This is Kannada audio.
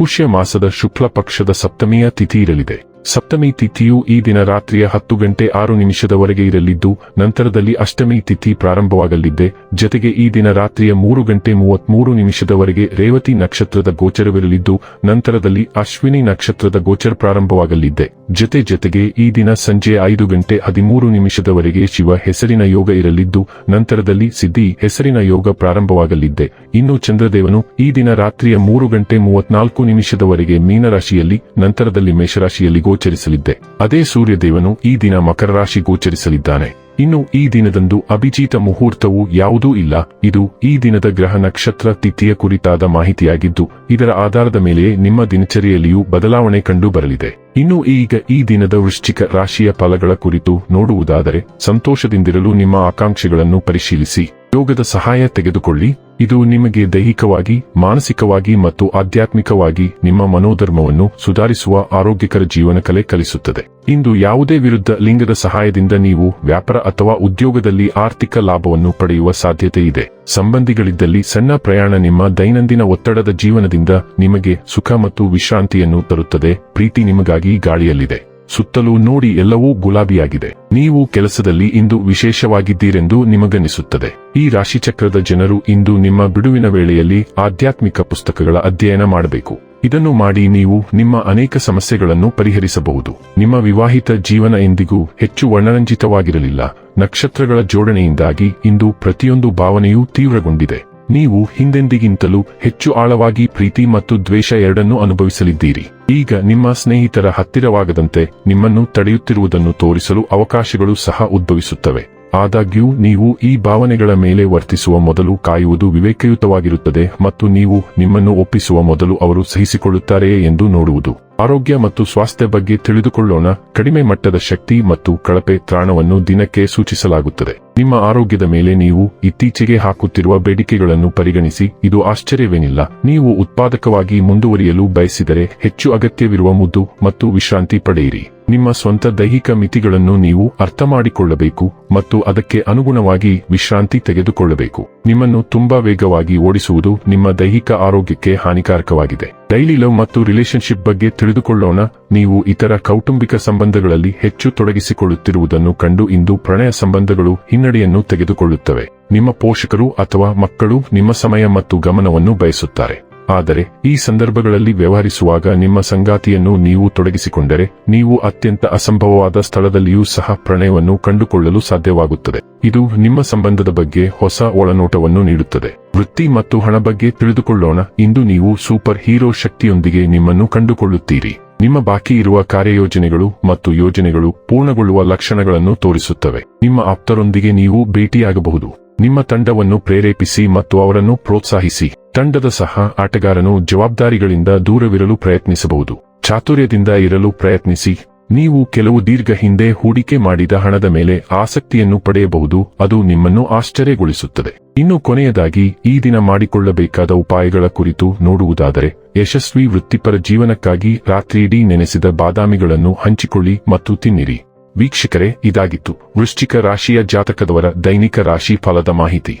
ಪುಷ್ಯ ಮಾಸದ ಶುಕ್ಲ ಪಕ್ಷದ ಸಪ್ತಮಿಯ ತಿಥಿ ಇರಲಿದೆ ಸಪ್ತಮಿ ತಿಥಿಯು ಈ ದಿನ ರಾತ್ರಿಯ ಹತ್ತು ಗಂಟೆ ಆರು ನಿಮಿಷದವರೆಗೆ ಇರಲಿದ್ದು, ನಂತರದಲ್ಲಿ ಅಷ್ಟಮಿ ತಿಥಿ ಪ್ರಾರಂಭವಾಗಲಿದ್ದೆ ಜೊತೆಗೆ ಈ ದಿನ ರಾತ್ರಿಯ ಮೂರು ಗಂಟೆ ಮೂವತ್ಮೂರು ನಿಮಿಷದವರೆಗೆ ರೇವತಿ ನಕ್ಷತ್ರದ ಗೋಚರವಿರಲಿದ್ದು, ನಂತರದಲ್ಲಿ ಅಶ್ವಿನಿ ನಕ್ಷತ್ರದ ಗೋಚರ ಪ್ರಾರಂಭವಾಗಲಿದ್ದೆ ಜೊತೆ ಜೊತೆಗೆ ಈ ದಿನ ಸಂಜೆ ಐದು ಗಂಟೆ ಹದಿಮೂರು ನಿಮಿಷದವರೆಗೆ ಶಿವ ಹೆಸರಿನ ಯೋಗ ಇರಲಿದ್ದು, ನಂತರದಲ್ಲಿ ಸಿದ್ಧಿ ಹೆಸರಿನ ಯೋಗ ಪ್ರಾರಂಭವಾಗಲಿದ್ದೆ ಇನ್ನು ಚಂದ್ರದೇವನು ಈ ದಿನ ರಾತ್ರಿಯ ಮೂರು ಗಂಟೆ ಮೂವತ್ನಾಲ್ಕು ನಿಮಿಷದವರೆಗೆ ಮೀನರಾಶಿಯಲ್ಲಿ, ನಂತರದಲ್ಲಿ ಮೇಷರಾಶಿಯಲ್ಲಿ ಗೋಚರಿಸಲಿದ್ದೆ. ಅದೇ ಸೂರ್ಯದೇವನು ಈ ದಿನ ಮಕರ ರಾಶಿ ಗೋಚರಿಸಲಿದ್ದಾನೆ. ಇನ್ನು ಈ ದಿನದಂದು ಅಭಿಜಿತ ಮುಹೂರ್ತವೂ ಯಾವುದೂ ಇಲ್ಲ. ಇದು ಈ ದಿನದ ಗ್ರಹ ನಕ್ಷತ್ರ ತಿಥಿಯ ಕುರಿತಾದ ಮಾಹಿತಿಯಾಗಿದ್ದು, ಇದರ ಆಧಾರದ ಮೇಲೆಯೇ ನಿಮ್ಮ ದಿನಚರಿಯಲ್ಲಿಯೂ ಬದಲಾವಣೆ ಕಂಡು ಬರಲಿದೆ. ಇನ್ನು ಈಗ ಈ ದಿನದ ವೃಶ್ಚಿಕ ರಾಶಿಯ ಫಲಗಳ ಕುರಿತು ನೋಡುವುದಾದರೆ, ಸಂತೋಷದಿಂದಿರಲು ನಿಮ್ಮ ಆಕಾಂಕ್ಷೆಗಳನ್ನು ಪರಿಶೀಲಿಸಿ. ಯೋಗದ ಸಹಾಯ ತೆಗೆದುಕೊಳ್ಳಿ. ಇದು ನಿಮಗೆ ದೈಹಿಕವಾಗಿ, ಮಾನಸಿಕವಾಗಿ ಮತ್ತು ಆಧ್ಯಾತ್ಮಿಕವಾಗಿ ನಿಮ್ಮ ಮನೋಧರ್ಮವನ್ನು ಸುಧಾರಿಸುವ ಆರೋಗ್ಯಕರ ಜೀವನ ಕಲೆ ಕಲಿಸುತ್ತದೆ. ಇಂದು ಯಾವುದೇ ವಿರುದ್ಧ ಲಿಂಗದ ಸಹಾಯದಿಂದ ನೀವು ವ್ಯಾಪಾರ ಅಥವಾ ಉದ್ಯೋಗದಲ್ಲಿ ಆರ್ಥಿಕ ಲಾಭವನ್ನು ಪಡೆಯುವ ಸಾಧ್ಯತೆ ಇದೆ. ಸಂಬಂಧಿಗಳಿದ್ದಲ್ಲಿ ಸಣ್ಣ ಪ್ರಯಾಣ ನಿಮ್ಮ ದೈನಂದಿನ ಒತ್ತಡದ ಜೀವನದಿಂದ ನಿಮಗೆ ಸುಖ ಮತ್ತು ವಿಶ್ರಾಂತಿಯನ್ನು ತರುತ್ತದೆ. ಪ್ರೀತಿ ನಿಮಗಾಗಿ ಗಾಳಿಯಲ್ಲಿದೆ. ಸುತ್ತಲೂ ನೋಡಿ ಎಲ್ಲವೂ ಗುಲಾಬಿಯಾಗಿದೆ. ನೀವು ಕೆಲಸದಲ್ಲಿ ಇಂದು ವಿಶೇಷವಾಗಿದ್ದೀರೆಂದು ನಿಮಗನಿಸುತ್ತದೆ. ಈ ರಾಶಿಚಕ್ರದ ಜನರು ಇಂದು ನಿಮ್ಮ ಬಿಡುವಿನ ವೇಳೆಯಲ್ಲಿ ಆಧ್ಯಾತ್ಮಿಕ ಪುಸ್ತಕಗಳ ಅಧ್ಯಯನ ಮಾಡಬೇಕು. ಇದನ್ನು ಮಾಡಿ ನೀವು ನಿಮ್ಮ ಅನೇಕ ಸಮಸ್ಯೆಗಳನ್ನು ಪರಿಹರಿಸಬಹುದು. ನಿಮ್ಮ ವಿವಾಹಿತ ಜೀವನ ಎಂದಿಗೂ ಹೆಚ್ಚು ವರ್ಣರಂಜಿತವಾಗಿರಲಿಲ್ಲ. ನಕ್ಷತ್ರಗಳ ಜೋಡಣೆಯಿಂದಾಗಿ ಇಂದು ಪ್ರತಿಯೊಂದು ಭಾವನೆಯೂ ತೀವ್ರಗೊಂಡಿದೆ. ನೀವು ಹಿಂದೆಂದಿಗಿಂತಲೂ ಹೆಚ್ಚು ಆಳವಾಗಿ ಪ್ರೀತಿ ಮತ್ತು ದ್ವೇಷ ಎರಡನ್ನೂ ಅನುಭವಿಸಲಿದ್ದೀರಿ. ಈಗ ನಿಮ್ಮ ಸ್ನೇಹಿತರ ಹತ್ತಿರವಾಗದಂತೆ ನಿಮ್ಮನ್ನು ತಡೆಯುತ್ತಿರುವುದನ್ನು ತೋರಿಸಲು ಅವಕಾಶಗಳು ಸಹ ಉದ್ಭವಿಸುತ್ತವೆ. ಆದಾಗ್ಯೂ, ನೀವು ಈ ಭಾವನೆಗಳ ಮೇಲೆ ವರ್ತಿಸುವ ಮೊದಲು ಕಾಯುವುದು ವಿವೇಕಯುತವಾಗಿರುತ್ತದೆ ಮತ್ತು ನೀವು ನಿಮ್ಮನ್ನು ಒಪ್ಪಿಸುವ ಮೊದಲು ಅವರು ಸಹಿಸಿಕೊಳ್ಳುತ್ತಾರೆಯೇ ಎಂದು ನೋಡುವುದು. ಆರೋಗ್ಯ ಮತ್ತು ಸ್ವಾಸ್ಥ್ಯ ಬಗ್ಗೆ ತಿಳಿದುಕೊಳ್ಳೋಣ. ಕಡಿಮೆ ಮಟ್ಟದ ಶಕ್ತಿ ಮತ್ತು ಕಳಪೆ ತ್ರಾಣವನ್ನು ದಿನಕ್ಕೆ ಸೂಚಿಸಲಾಗುತ್ತದೆ. ನಿಮ್ಮ ಆರೋಗ್ಯದ ಮೇಲೆ ನೀವು ಇತ್ತೀಚೆಗೆ ಹಾಕುತ್ತಿರುವ ಬೇಡಿಕೆಗಳನ್ನು ಪರಿಗಣಿಸಿ, ಇದು ಆಶ್ಚರ್ಯವೇನಿಲ್ಲ. ನೀವು ಉತ್ಪಾದಕವಾಗಿ ಮುಂದುವರಿಯಲು ಬಯಸಿದರೆ ಹೆಚ್ಚು ಅಗತ್ಯವಿರುವ ಮುದ್ದು ಮತ್ತು ವಿಶ್ರಾಂತಿ ಪಡೆಯಿರಿ. ನಿಮ್ಮ ಸ್ವಂತ ದೈಹಿಕ ಮಿತಿಗಳನ್ನು ನೀವು ಅರ್ಥ ಮಾಡಿಕೊಳ್ಳಬೇಕು ಮತ್ತು ಅದಕ್ಕೆ ಅನುಗುಣವಾಗಿ ವಿಶ್ರಾಂತಿ ತೆಗೆದುಕೊಳ್ಳಬೇಕು. ನಿಮ್ಮನ್ನು ತುಂಬಾ ವೇಗವಾಗಿ ಓಡಿಸುವುದು ನಿಮ್ಮ ದೈಹಿಕ ಆರೋಗ್ಯಕ್ಕೆ ಹಾನಿಕಾರಕವಾಗಿದೆ. ಡೈಲಿ ಲವ್ ಮತ್ತು ರಿಲೇಶನ್ಶಿಪ್ ಬಗ್ಗೆ ತಿಳಿದುಕೊಳ್ಳೋಣ. ನೀವು ಇತರ ಕೌಟುಂಬಿಕ ಸಂಬಂಧಗಳಲ್ಲಿ ಹೆಚ್ಚು ತೊಡಗಿಸಿಕೊಳ್ಳುತ್ತಿರುವುದನ್ನು ಕಂಡು ಇಂದು ಪ್ರಣಯ ಸಂಬಂಧಗಳು ಹಿನ್ನಡೆಯನ್ನು ತೆಗೆದುಕೊಳ್ಳುತ್ತವೆ. ನಿಮ್ಮ ಪೋಷಕರು ಅಥವಾ ಮಕ್ಕಳು ನಿಮ್ಮ ಸಮಯ ಮತ್ತು ಗಮನವನ್ನು ಬಯಸುತ್ತಾರೆ. ಆದರೆ ಈ ಸಂದರ್ಭಗಳಲ್ಲಿ ವ್ಯವಹರಿಸುವಾಗ ನಿಮ್ಮ ಸಂಗಾತಿಯನ್ನು ನೀವು ತೊಡಗಿಸಿಕೊಂಡರೆ ನೀವು ಅತ್ಯಂತ ಅಸಂಭವವಾದ ಸ್ಥಳದಲ್ಲಿಯೂ ಸಹ ಪ್ರಣಯವನ್ನು ಕಂಡುಕೊಳ್ಳಲು ಸಾಧ್ಯವಾಗುತ್ತದೆ. ಇದು ನಿಮ್ಮ ಸಂಬಂಧದ ಬಗ್ಗೆ ಹೊಸ ಒಳನೋಟವನ್ನು ನೀಡುತ್ತದೆ. ವೃತ್ತಿ ಮತ್ತು ಹಣ ಬಗ್ಗೆ ತಿಳಿದುಕೊಳ್ಳೋಣ. ಇಂದು ನೀವು ಸೂಪರ್ ಹೀರೋ ಶಕ್ತಿಯೊಂದಿಗೆ ನಿಮ್ಮನ್ನು ಕಂಡುಕೊಳ್ಳುತ್ತೀರಿ. ನಿಮ್ಮ ಬಾಕಿ ಇರುವ ಕಾರ್ಯಯೋಜನೆಗಳು ಮತ್ತು ಯೋಜನೆಗಳು ಪೂರ್ಣಗೊಳ್ಳುವ ಲಕ್ಷಣಗಳನ್ನು ತೋರಿಸುತ್ತವೆ. ನಿಮ್ಮ ಆಪ್ತರೊಂದಿಗೆ ನೀವು ಭೇಟಿಯಾಗಬಹುದು. ನಿಮ್ಮ ತಂಡವನ್ನು ಪ್ರೇರೇಪಿಸಿ ಮತ್ತು ಅವರನ್ನು ಪ್ರೋತ್ಸಾಹಿಸಿ. ತಂಡದ ಸಹ ಆಟಗಾರನು ಜವಾಬ್ದಾರಿಗಳಿಂದ ದೂರವಿರಲು ಪ್ರಯತ್ನಿಸಬಹುದು. ಚಾತುರ್ಯದಿಂದ ಇರಲು ಪ್ರಯತ್ನಿಸಿ. ನೀವು ಕೆಲವು ದೀರ್ಘ ಹಿಂದೆ ಹೂಡಿಕೆ ಮಾಡಿದ ಹಣದ ಮೇಲೆ ಆಸಕ್ತಿಯನ್ನು ಪಡೆಯಬಹುದು. ಅದು ನಿಮ್ಮನ್ನು ಆಶ್ಚರ್ಯಗೊಳಿಸುತ್ತದೆ. ಇನ್ನು ಕೊನೆಯದಾಗಿ, ಈ ದಿನ ಮಾಡಿಕೊಳ್ಳಬೇಕಾದ ಉಪಾಯಗಳ ಕುರಿತು ನೋಡುವುದಾದರೆ, ಯಶಸ್ವಿ ವೃತ್ತಿಪರ ಜೀವನಕ್ಕಾಗಿ ರಾತ್ರಿಯಿಡೀ ನೆನೆಸಿದ ಬಾದಾಮಿಗಳನ್ನು ಹಂಚಿಕೊಳ್ಳಿ ಮತ್ತು ತಿನ್ನಿರಿ. ವೀಕ್ಷಕರೇ, ಇದಾಗಿತ್ತು ವೃಶ್ಚಿಕ ರಾಶಿಯ ಜಾತಕದವರ ದೈನಿಕ ರಾಶಿ ಫಲದ ಮಾಹಿತಿ.